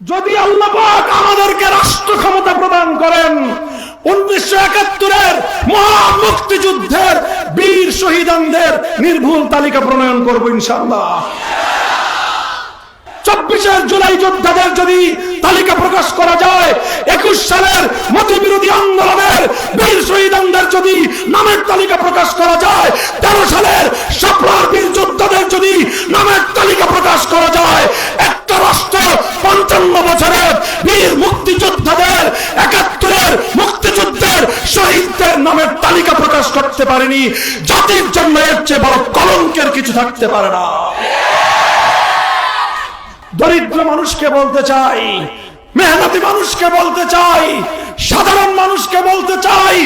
যদি আল্লাহ আমাদেরকে রাষ্ট্র ক্ষমতা প্রদান করেন, উনিশশো একাত্তরের মহা মুক্তিযুদ্ধের বীর শহীদানদের নির্ভুল তালিকা প্রণয়ন করব ইনশাল্লাহ চব্বিশের জুলাই যোদ্ধাদের যদি তালিকা প্রকাশ করা যায়, একুশ সালের মতি বিরোধী আন্দোলনের বীর শহীদানদের যদি নামের তালিকা প্রকাশ করা যায়, তেরো সালের সাপলার বীর যোদ্ধাদের যদি নামের তালিকা প্রকাশ করা যায়, একটা রাষ্ট্র পঞ্চান্ন বছরের বীর মুক্তিযোদ্ধাদের, একাত্তরের মুক্তিযুদ্ধের শহীদদের নামের তালিকা প্রকাশ করতে পারেনি। জাতির জন্য এর চেয়ে বড় কলঙ্কের কিছু থাকতে পারে না। দরিদ্র মানুষকে বলতে চাই, মেহনতি মানুষকে বলতে চাই, সাধারণ মানুষকে বলতে চাই,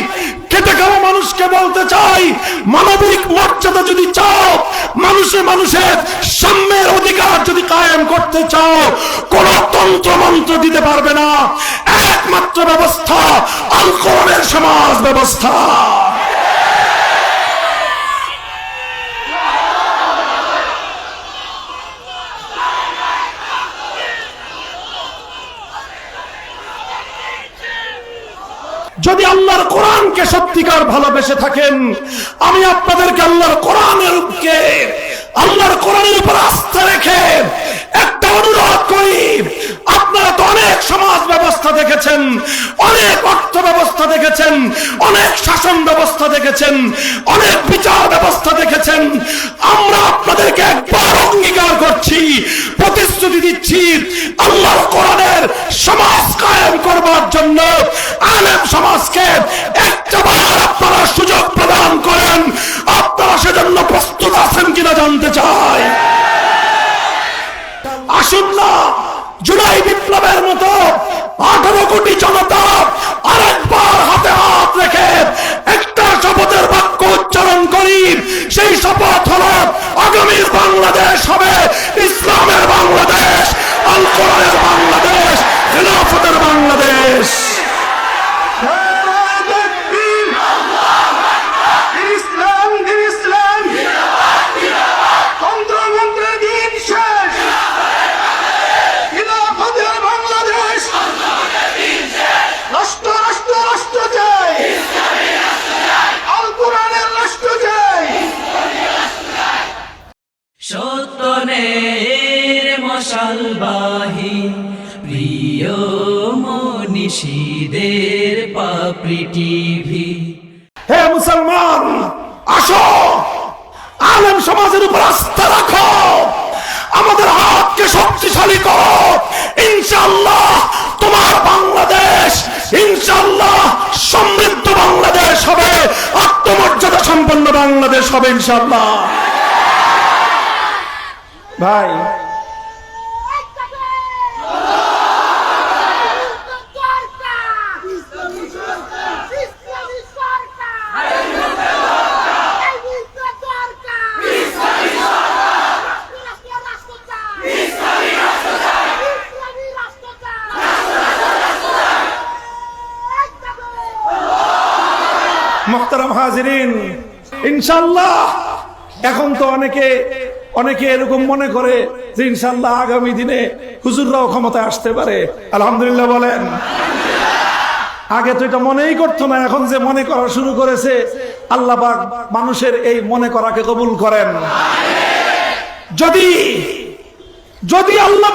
খেটে খাওয়া মানুষকে বলতে চাই, মানবিক মর্যাদা যদি চাও, মানুষে মানুষের সাম্যের অধিকার যদি কায়েম করতে চাও, কোন তন্ত্র মন্ত্র দিতে পারবে না। একমাত্র ব্যবস্থা আল সমাজ ব্যবস্থা। যদি আল্লাহর কোরআনকে সত্যিকার ভালোবেসে থাকেন, আমি আপনাদেরকে আল্লাহর কোরআনের আল্লাহর কোরআনের উপর আস্থা রেখে অনুরোধ করি, আপনারা তো অনেক সমাজ ব্যবস্থা দেখেছেন, অনেক অর্থ ব্যবস্থা দেখেছেন, অনেক শাসন ব্যবস্থা দেখেছেন, অনেক বিচার ব্যবস্থা দেখেছেন। আমরা আপনাদেরকে একবার অঙ্গীকার করছি, প্রতিশ্রুতি দিচ্ছি আল্লাহ কোরআনের সমাজ কায়েম করবার জন্য আলেম সমাজকে একটাবার মশালবাহী প্রিয় মনীষীদের পাপড়ি টিভি। হে মুসলমান আসো। আলেম সমাজের উপর আস্থা রাখো। আমাদের হাতকে শক্তিশালী করো। ইনশাল্লাহ তোমার বাংলাদেশ ইনশাল্লাহ সমৃদ্ধ বাংলাদেশ হবে। আত্মমর্যাদা সম্পন্ন বাংলাদেশ হবে ইনশাল্লাহ ভাই ইনশাল্লাহ। এখন তো অনেকে অনেকে এরকম মনে করে যে ইনশাল্লাহ আগামী দিনে হুজুররাও ক্ষমতায় আসতে পারে। আলহামদুলিল্লাহ বলেন। আগে তো এটা মনেই করতো না, এখন যে মনে করা শুরু করেছে, আল্লাহ মানুষের এই মনে করাকে কবুল করেন। যদি যদি আল্লাহ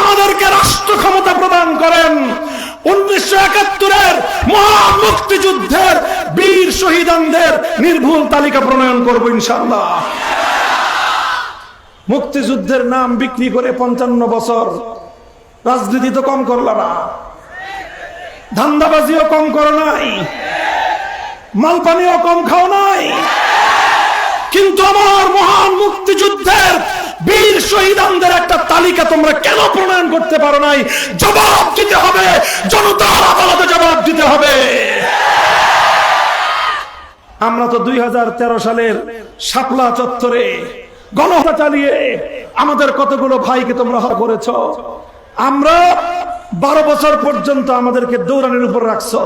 আমাদেরকে রাষ্ট্র ক্ষমতা প্রদান করেন মুক্তিযুদ্ধের মুক্তিযুদ্ধের নাম বিক্রি করে পঞ্চান্ন বছর রাজনীতি তো কম করল না। ধান্দাবাজিও কম করো নাই। মালপানিও কম খাও নাই। কিন্তু আমার মহান মুক্তিযুদ্ধের বীর শহীদানদের একটা তালিকা তোমরা কেন প্রণয়ন করতে পারো নাই? জবাব দিতে হবে। জনতার আদালতে জবাব দিতে হবে। আমরা তো দুই হাজার তেরো সালের শাপলা চত্বরে গণহত্যা চালিয়ে আমাদের কতগুলো ভাইকে তোমরা হত্যা করেছ? আমরা বারো বছর পর্যন্ত আমাদেরকে দৌড়ানোর উপর রাখছো।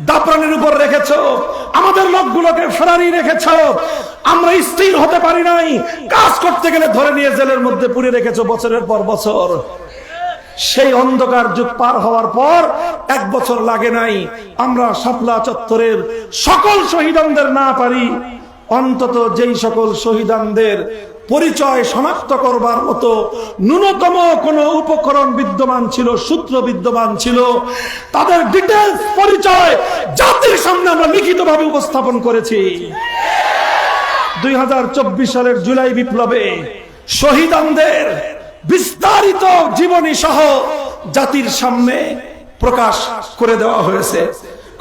দাপরানির উপর রেখেছ। আমাদের লোকগুলোকে ফেরারি রেখেছ। আমরা স্থির হতে পারি নাই। কাজ করতে গেলে ধরে নিয়ে জেলের মধ্যে পুরে রেখেছ বছরের পর বছর। সেই অন্ধকার যুগ পার হওয়ার পর এক বছর লাগে নাই। আমরা শাপলা চত্বরের সকল শহীদানদের না পারি। অন্তত যেই সকল শহীদানদের পরিচয় শনাক্ত করবার মতো ন্যূনতম কোনো উপকরণ বিদ্যমান ছিল, সূত্র বিদ্যমান ছিল। তাদের ডিটেলস পরিচয় জাতির সামনে আমরা লিখিতভাবে উপস্থাপন করেছি। দুই হাজার চব্বিশ সালের জুলাই বিপ্লবে শহীদানদের বিস্তারিত জীবনী সহ জাতির সামনে প্রকাশ করে দেওয়া হয়েছে।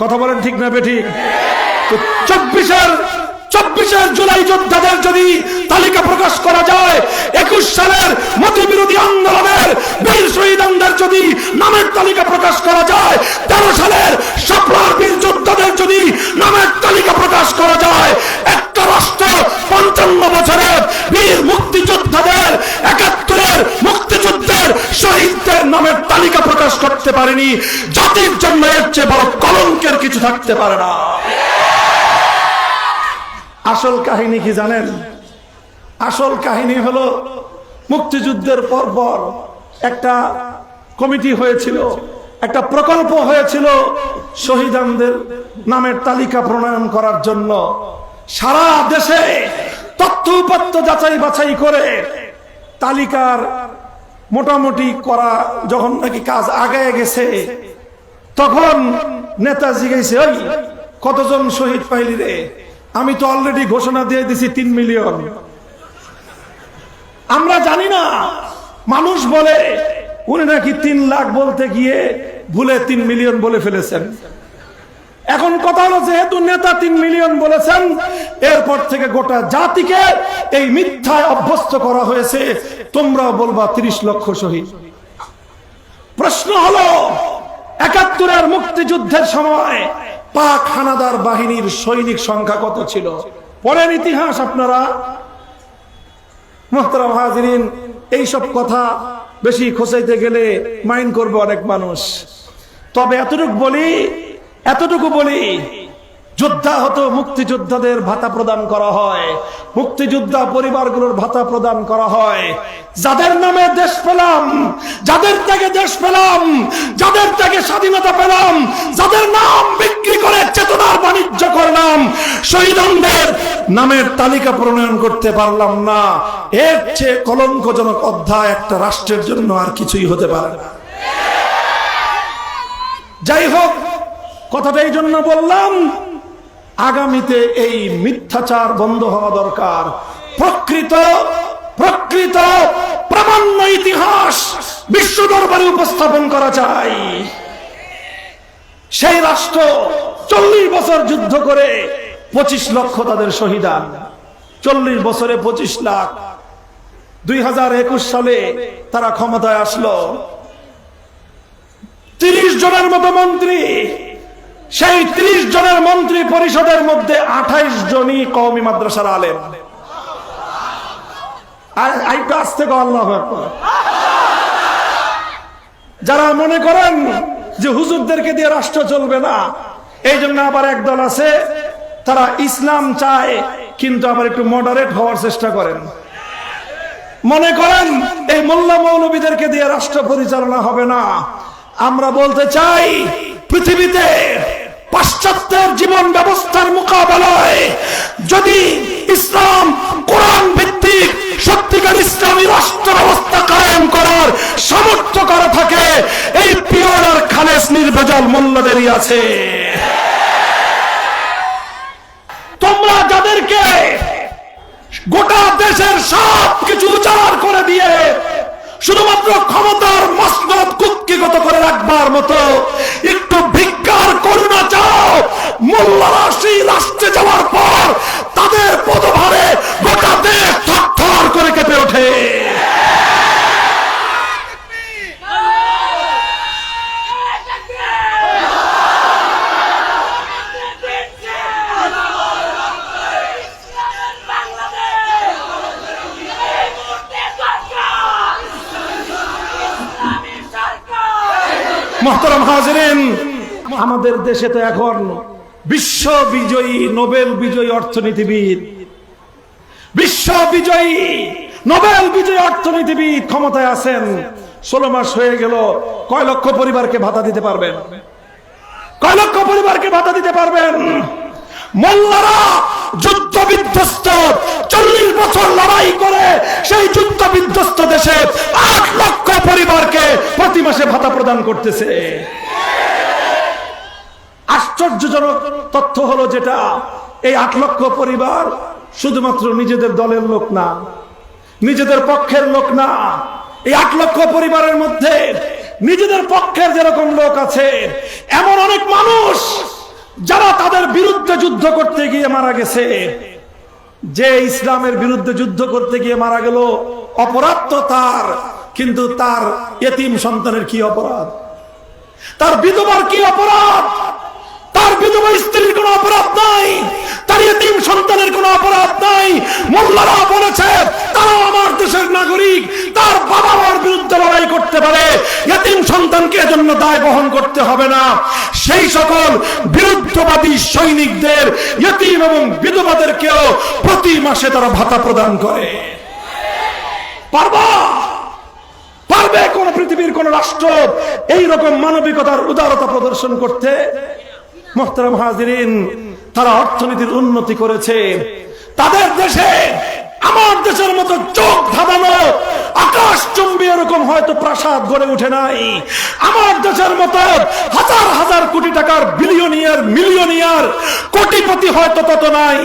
কথা বলেন ঠিক না বেঠিক? চব্বিশের চব্বিশের জুলাই যোদ্ধাদের যদি তালিকা প্রকাশ করা যায়, একুশ সালের মতি বিরোধী আন্দোলনের বীর যদি নামের তালিকা প্রকাশ করা যায়, তেরো সালের বীর যোদ্ধাদের যদি নামের তালিকা প্রকাশ করা যায়, একটা রাষ্ট্র পঞ্চান্ন বছরের বীর মুক্তিযোদ্ধাদের, একাত্তরের মুক্তিযুদ্ধের শহীদদের নামের তালিকা প্রকাশ করতে পারেনি। জাতির জন্য এর চেয়ে বড় কলঙ্কের কিছু থাকতে পারে না। আসল কাহিনী কি জানেন? আসল কাহিনী হলো মুক্তিযুদ্ধের পর পর একটা কমিটি হয়েছিল, একটা প্রকল্প হয়েছিল শহীদানদের নামের তালিকা প্রণয়ন করার জন্য। সারা দেশে তথ্য উপাত্ত যাচাই বাছাই করে তালিকার মোটামুটি করা যখন নাকি কাজ আগায় গেছে, তখন নেতা গেছে, ওই কতজন শহীদ পাইলি রে? আমি তো অলরেডি ঘোষণা দিয়ে দিছি তিন মিলিয়ন আমরা জানি না। মানুষ বলে, উনি নাকি তিন লাখ বলতে গিয়ে ভুলে তিন মিলিয়ন বলে ফেলেছেন। এখন কথা হলো, যেহেতু নেতা তিন মিলিয়ন বলেছেন, এরপর থেকে গোটা জাতিকে এই মিথ্যায় অভ্যস্ত করা হয়েছে। তোমরা বলবা তিরিশ লক্ষ শহীদ। প্রশ্ন হলো, একাত্তরের মুক্তিযুদ্ধের সময় পাক হানাদার বাহিনীর সৈনিক সংখ্যা কত ছিল? পরের ইতিহাস আপনারা। মোহতারাম হাজরিন, এইসব কথা বেশি খোঁচাইতে গেলে মাইন্ড করবে অনেক মানুষ। তবে এতটুকু বলি এতটুকু বলি যোদ্ধা হতো, মুক্তিযোদ্ধাদের ভাতা প্রদান করা হয়। মুক্তিযোদ্ধা পরিবারগুলোর ভাতা প্রদান করা হয়। যাদের নামে দেশ পেলাম, যাদের থেকে দেশ পেলাম, যাদের থেকে স্বাধীনতা পেলাম, যাদের নাম বিক্রি করে চেতনার বাণিজ্য করলাম, শহীদদের নামের তালিকা প্রণয়ন করতে পারলাম না। এর চেয়ে কলঙ্কজনক অধ্যায় একটা রাষ্ট্রের জন্য আর কিছুই হতে পারে না। যাই হোক, কথাটা এই জন্য বললাম আগামীতে এই মিথ্যাচার বন্ধ হওয়া দরকার। প্রকৃত প্রকৃত প্রামাণ্য ইতিহাস বিশ্ব দরবারে উপস্থাপন করা চাই। সেই রাষ্ট্র চল্লিশ বছর যুদ্ধ করে পঁচিশ লক্ষ তাদের শহীদান। চল্লিশ বছরে পঁচিশ লাখ। দুই হাজার একুশ সালে তারা ক্ষমতায় আসলো। তিরিশ জনের মতো মন্ত্রী সেই ত্রিশ জনের মন্ত্রী পরিষদের মধ্যে আঠাইশ জনই কওমি মাদ্রাসার আলেম। আসতে যারা মনে করেন যে হুজুরদেরকে দিয়ে রাষ্ট্র চলবে না, এই জন্য আবার একদল আছে, তারা ইসলাম চায়, কিন্তু আবার একটু মডারেট হওয়ার চেষ্টা করেন। মনে করেন এই মোল্লা মৌলবীদেরকে দিয়ে রাষ্ট্র পরিচালনা হবে না। আমরা বলতে চাই, পৃথিবীতে পাশ্চাত্যের জীবন ব্যবস্থার মোকাবেলায় যদি ইসলাম কোরআন ভিত্তিক সত্যিকার ইসলামী রাষ্ট্র ব্যবস্থা কায়েম করার সামর্থ্য করা থাকে, এই পিওর আর খালেস নির্ভেজাল মোল্লাদেরই আছে। তোমরা যাদেরকে গোটা দেশের সব কিছু উচার করে দিয়ে শুধুমাত্র ক্ষমতার মসনদ কুক্ষিগত করে রাখবার মতো একটু ভিক্ষার করুণা চাও মোল্লারা সেই রাষ্ট্রে যাওয়ার পর তাদের পদভারে গোটা দেশ থর করে কেঁপে ওঠে মোহতরম হাজরেন আমাদের দেশে তো এখন বিশ্ব বিজয়ী নোবেল বিজয়ী অর্থনীতিবিদ, বিশ্ব বিজয়ী নোবেল বিজয়ী অর্থনীতিবিদ ক্ষমতায় আছেন। ষোলো মাস হয়ে গেল, কয় লক্ষ পরিবারকে ভাতা দিতে পারবেন? কয় লক্ষ পরিবারকে ভাতা দিতে পারবেন? মোল্লারা যুদ্ধ বিধ্বস্ত চল্লিশ বছর লড়াই করে সেই যুদ্ধ বিধ্বস্ত দেশে আট লক্ষ পরিবারকে প্রতি মাসে ভাতা প্রদান করতেছে। আশ্চর্যজনক তথ্য হলো যেটা, এই আট লক্ষ পরিবার শুধুমাত্র নিজেদের দলের লোক না, নিজেদের পক্ষের লোক না, এই আট লক্ষ পরিবারের মধ্যে নিজেদের পক্ষের যেরকম লোক আছে, এমন অনেক মানুষ যারা তাদের বিরুদ্ধে যুদ্ধ করতে গিয়ে মারা গেছে। যে ইসলামের বিরুদ্ধে যুদ্ধ করতে গিয়ে মারা গেল, অপরাধ তো তার, কিন্তু তার এতিম সন্তানের কি অপরাধ? তার বিধবার কি অপরাধ? তার বিধবা স্ত্রীর কোনো অপরাধ নাই, তার এতিম সন্তানের কোনো অপরাধ নাই। মোল্লারা বলেছে, তারাও আমার দেশের নাগরিক, তার বাবা মার বিরুদ্ধে লড়াই করতে পারে। এতিম সন্তানকে এজন্য দায় বহন করতে হবে না। সেই সকল বিরুদ্ধবাদী সৈনিকদের এতিম এবং বিধবাদেরকেও প্রতি মাসে তারা ভাতা প্রদান করে। পারবা? পারবে কোন পৃথিবীর কোন রাষ্ট্র এই রকম মানবিকতার উদারতা প্রদর্শন করতে? মোহতারাম হাজিরিন, তারা অর্থনীতির উন্নতি করেছে। তাদের দেশে আমার দেশের মতো চোখ ধাবানো আকাশ চুম্বি এরকম হয়তো প্রাসাদ গড়ে উঠে নাই। আমার দেশের মতো হাজার হাজার কোটি টাকার বিলিয়নিয়ার মিলিয়নিয়ার কোটিপতি হয়তো তত নাই।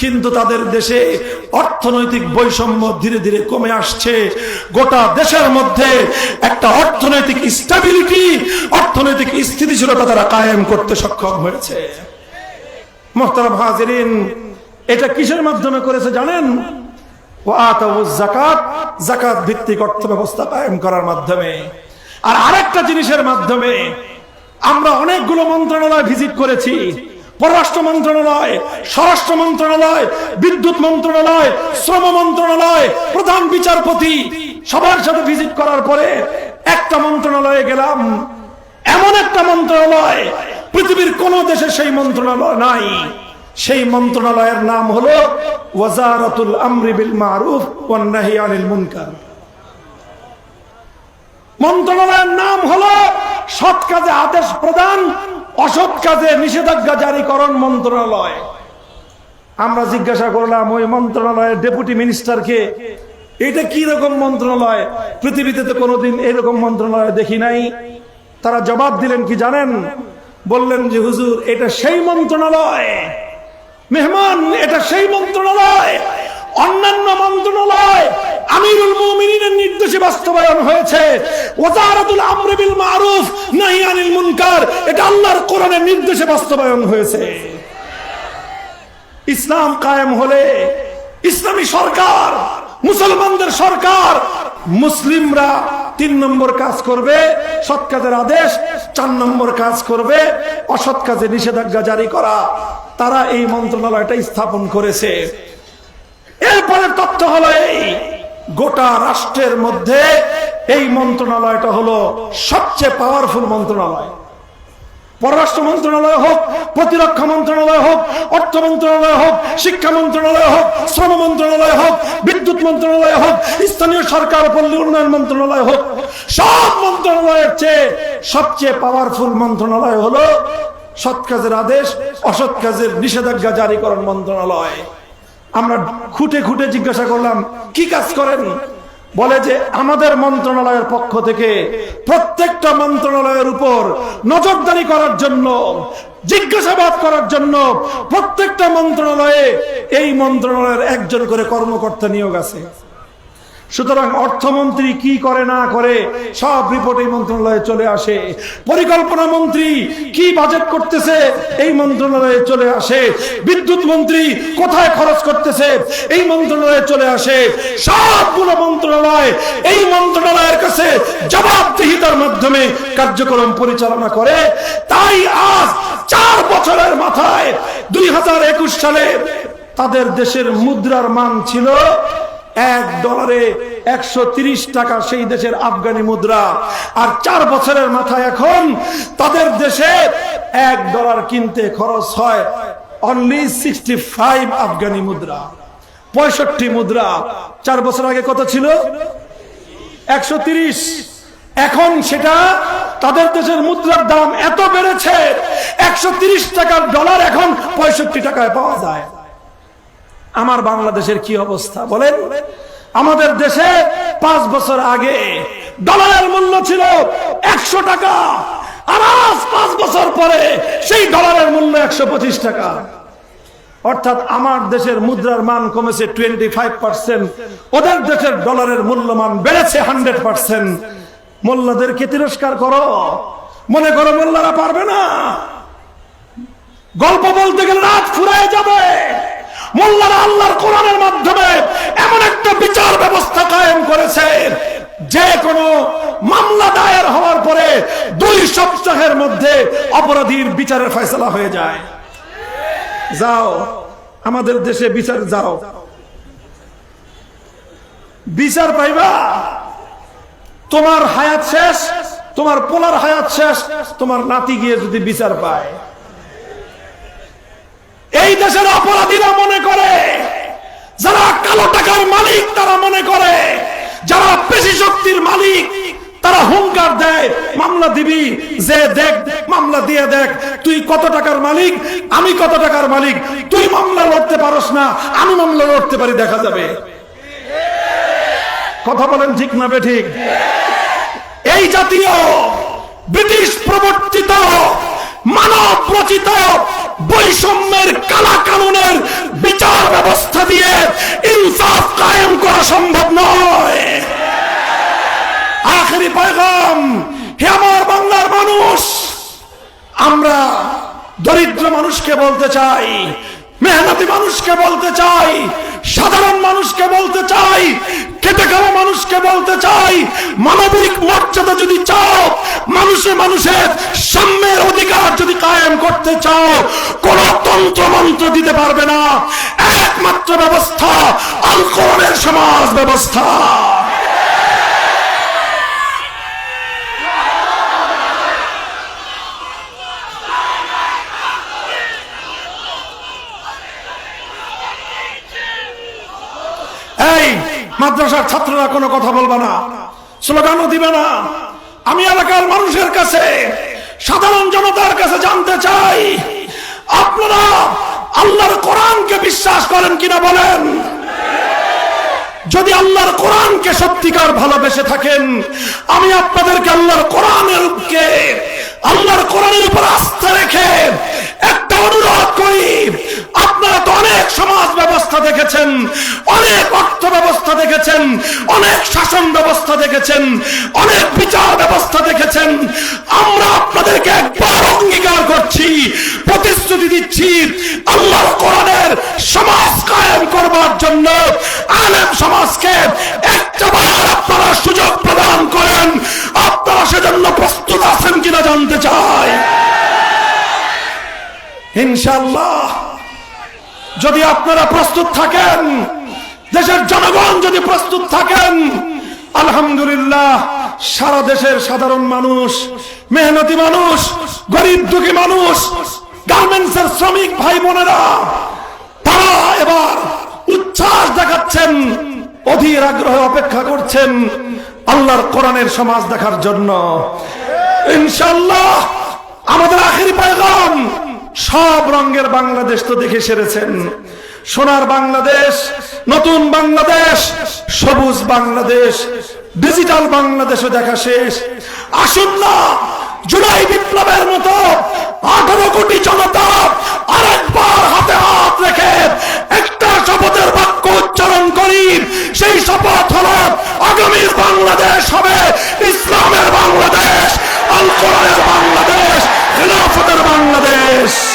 কিন্তু তাদের দেশে অর্থনৈতিক বৈষম্য ধীরে ধীরে কমে আসছে। গোটা দেশের মধ্যে একটা অর্থনৈতিক স্টেবিলিটি অর্থনৈতিক স্থিতিশীলতা তারা কায়েম করতে সক্ষম হয়েছে। এটা কিসের মাধ্যমে করেছে জানেন? জাকাত ভিত্তিক অর্থ ব্যবস্থা কায়েম করার মাধ্যমে। আর আরেকটা জিনিসের মাধ্যমে আমরা অনেকগুলো মন্ত্রণালয় ভিজিট করেছি। পররাষ্ট্র মন্ত্রণালয়, স্বরাষ্ট্র মন্ত্রণালয়, বিদ্যুৎ মন্ত্রণালয়, শ্রম মন্ত্রণালয়, প্রধান বিচারপতি সবার সাথে ভিজিট করার পরে একটা মন্ত্রণালয়ে গেলাম। এমন একটা মন্ত্রণালয়, পৃথিবীর কোন দেশে সেই মন্ত্রণালয় নাই। সেই মন্ত্রণালয়ের নাম হলো ওয়াজারাতুল আমরি বিল মারুফ ওয়ান নাহি আনিল মুনকার। মন্ত্রণালয়ের নাম হলো সৎ কাজে আদেশ প্রদান অসৎ কাজে নিষেধাজ্ঞা জারিকরণ মন্ত্রণালয়। আমরা জিজ্ঞাসা করলাম, ওই মন্ত্রণালয়ের ডেপুটি মিনিস্টারকে এটা কি রকম মন্ত্রণালয়? পৃথিবীতে তো কোনোদিন এরকম মন্ত্রণালয় দেখি নাই। তারা জবাব দিলেন, কি জানেন? বললেন যে, হুজুর, এটা সেই মন্ত্রণালয়। মেহমান, এটা সেই মন্ত্রণালয়। অন্যান্য মন্ত্রণালয় বাস্তবায়ন হয়েছে। এটা আল্লাহর কোরআনের নির্দেশে বাস্তবায়ন হয়েছে। ইসলাম কায়েম হলে ইসলামী সরকার, মুসলমানদের সরকার, মুসলিমরা তিন নম্বর কাজ করবে, সৎ কাজের আদেশ, চার নম্বর কাজ করবে, অসৎ কাজে নিষেধাজ্ঞা জারি করা। তারা এই মন্ত্রণালয়টা স্থাপন করেছে। এরপরে তথ্য হলো এই গোটা রাষ্ট্রের মধ্যে এই মন্ত্রণালয়টা হলো সবচেয়ে পাওয়ারফুল মন্ত্রণালয়। পররাষ্ট্র মন্ত্রণালয় হোক, প্রতিরক্ষা মন্ত্রণালয় হোক, অর্থ মন্ত্রণালয় হোক, শিক্ষা মন্ত্রণালয় হোক, শ্রম মন্ত্রণালয় হোক, বিদ্যুৎ মন্ত্রণালয় হোক, স্থানীয় সরকার পল্লী উন্নয়ন মন্ত্রণালয় হোক, সব মন্ত্রণালয়ের চেয়ে সবচেয়ে পাওয়ারফুল মন্ত্রণালয় হলো সৎ কাজের আদেশ, অসৎ কাজের নিষেধাজ্ঞা জারিকরণ মন্ত্রণালয়। আমরা খুঁটে খুঁটে জিজ্ঞাসা করলাম, কি কাজ করেন? বলে যে, আমাদের মন্ত্রণালয়ের পক্ষ থেকে প্রত্যেকটা মন্ত্রণালয়ের উপর নজরদারি করার জন্য, জিজ্ঞাসাবাদ করার জন্য প্রত্যেকটা মন্ত্রণালয়ে এই মন্ত্রণালয়ের একজন করে কর্মকর্তা নিয়োগ আছে। সুতরাং অর্থমন্ত্রী কি করে না করে, সব রিপোর্ট এই মন্ত্রণালয়ে চলে আসে। পরিকল্পনা মন্ত্রী কি বাজেট করতেছে, এই মন্ত্রণালয়ে চলে আসে। বিদ্যুৎ মন্ত্রী কোথায় খরচ করতেছে, এই মন্ত্রণালয়ে চলে আসে। সবগুলো মন্ত্রণালয় এই মন্ত্রণালয়ের কাছে জবাবদিহিতার মাধ্যমে কার্যক্রম পরিচালনা করে। তাই আজ চার বছরের মাথায় দুই হাজার একুশ সালে তাদের দেশের মুদ্রার মান ছিল এক ডলারে একশো টাকা সেই দেশের আফগানি মুদ্রা। আর চার বছরের মাথায় এখন তাদের দেশে এক ডলার কিনতে খরচ হয় অনলি সিক্সটি ফাইভ আফগানি মুদ্রা। পঁয়ষট্টি মুদ্রা। চার বছর আগে কত ছিল? একশো এখন সেটা তাদের দেশের মুদ্রার দাম এত বেড়েছে, একশো টাকার ডলার এখন পঁয়ষট্টি টাকায় পাওয়া যায়। আমার বাংলাদেশের কি অবস্থা বলেন? আমাদের দেশে পাঁচ বছর আগে ডলারের মূল্য ছিল একশো টাকা, আর আজ পাঁচ বছর পরে সেই ডলারের মূল্য একশো পঁচিশ টাকা। অর্থাৎ আমার দেশের মুদ্রার মান কমেছে টোয়েন্টি ফাইভ পার্সেন্ট ওদের দেশের ডলারের মূল্যমান বেড়েছে হান্ড্রেড পার্সেন্ট মোল্লাদেরকে তিরস্কার করো। মনে করো মোল্লারা পারবে না। গল্প বলতে গেলে রাত ফুরায় যাবে। মোল্লারা আল্লাহর কোরআনের মাধ্যমে এমন একটা বিচার ব্যবস্থা কায়েম করেছে, যে কোনো মামলা দায়ের হওয়ার পরে দুই সপ্তাহের মধ্যে অপরাধীর বিচারের ফয়সলা হয়ে যায়। যাও, আমাদের দেশে বিচার যাও। বিচার পাইবা? তোমার হায়াত শেষ, তোমার পোলার হায়াত শেষ, তোমার নাতি গিয়ে যদি বিচার পায়। এই দেশের অপরাধীরা মনে করে, যারা কালো টাকার মালিক তারা মনে করে, যারা পেশি শক্তির মালিক তারা হুঙ্কার দেয়, মামলা দিবি, যে দেখ, মামলা দিয়ে দেখ, তুই কত টাকার মালিক, আমি কত টাকার মালিক, তুই মামলা লড়তে পারস না, আমি মামলা লড়তে পারি, দেখা যাবে। কথা বলেন ঠিক না ঠিক? এই জাতীয় ব্রিটিশ প্রবর্তিত মানব রচিত বৈষম্যের কালা কানুনের বিচার ব্যবস্থা দিয়ে ইনসাফ কায়েম করা সম্ভব নয়। আখেরি পয়গাম, হে আমার বাংলার মানুষ, আমরা দরিদ্র মানুষকে বলতে চাই মেহনতি মানুষকে বলতে চাই, সাধারণ মানুষকে বলতে চাই খেতে খাওয়া মানুষকে বলতে চাই, মানবিক মর্যাদা যদি চাও, মানুষে মানুষের সাম্যের অধিকার যদি কায়েম করতে চাও, কোন তন্ত্র মন্ত্র দিতে পারবে না। একমাত্র ব্যবস্থা আল সমাজ ব্যবস্থা এই মাদ্রাসার ছাত্ররা কোনো কথা বলবে না, স্লোগানও দিবে না। আমি এলাকার মানুষের কাছে, সাধারণ জনতার কাছে জানতে চাই, আপনারা আল্লাহর কোরআনকে বিশ্বাস করেন কিনা বলেন? যদি আল্লাহর কোরআনকে সত্যিকার ভালোবেসে থাকেন, আমি আপনাদেরকে আল্লাহর কোরআনের আল্লাহর কোরআনের উপর আস্থা রেখে একটা অনুরোধ করি, আপনারা তো ব্যবস্থা দেখেছেন, অনেক অর্থ ব্যবস্থা দেখেছেন, অনেক শাসন ব্যবস্থা দেখেছেন, অনেক বিচার ব্যবস্থা দেখেছেন। আমরা আপনাদেরকে একবার অঙ্গীকার করছি, প্রতিশ্রুতি দিচ্ছি, আল্লাহর কোরআনের সমাজ কায়েম করবার জন্য আলেম সমাজকে একটাবার আপনারা সুযোগ প্রদান করেন, আপনারা সেজন্য প্রস্তুত আছেন কিনা জানতে চাই। ইনশাল্লাহ যদি আপনারা প্রস্তুত থাকেন, দেশের জনগণ যদি প্রস্তুত থাকেন, আলহামদুলিল্লাহ, সারা দেশের সাধারণ মানুষ, মেহনতি মানুষ, গরিব দুঃখী মানুষ গার্মেন্টস এর শ্রমিক ভাই বোনেরা, তারা এবার উচ্ছ্বাস দেখাচ্ছেন, অধীর আগ্রহে অপেক্ষা করছেন আল্লাহর কোরআনের সমাজ দেখার জন্য। ইনশাল্লাহ আমাদের আখেরি পায়গাম সব রঙের বাংলাদেশ তো দেখে সেরেছেন। সোনার বাংলাদেশ, নতুন বাংলাদেশ, সবুজ বাংলাদেশ, ডিজিটাল বাংলাদেশও দেখা শেষ। আসুন না, জুলাই বিপ্লবের মতো আঠারো কোটি জনতা আরেকবার হাতে হাত রেখে একটা শপথের বাক্য উচ্চারণ করি। সেই শপথ হলো আগামীর বাংলাদেশ হবে, ইসলামের বাংলাদেশ। আল কোরআনের বাংলাদেশ খেলাফতের বাংলাদেশ।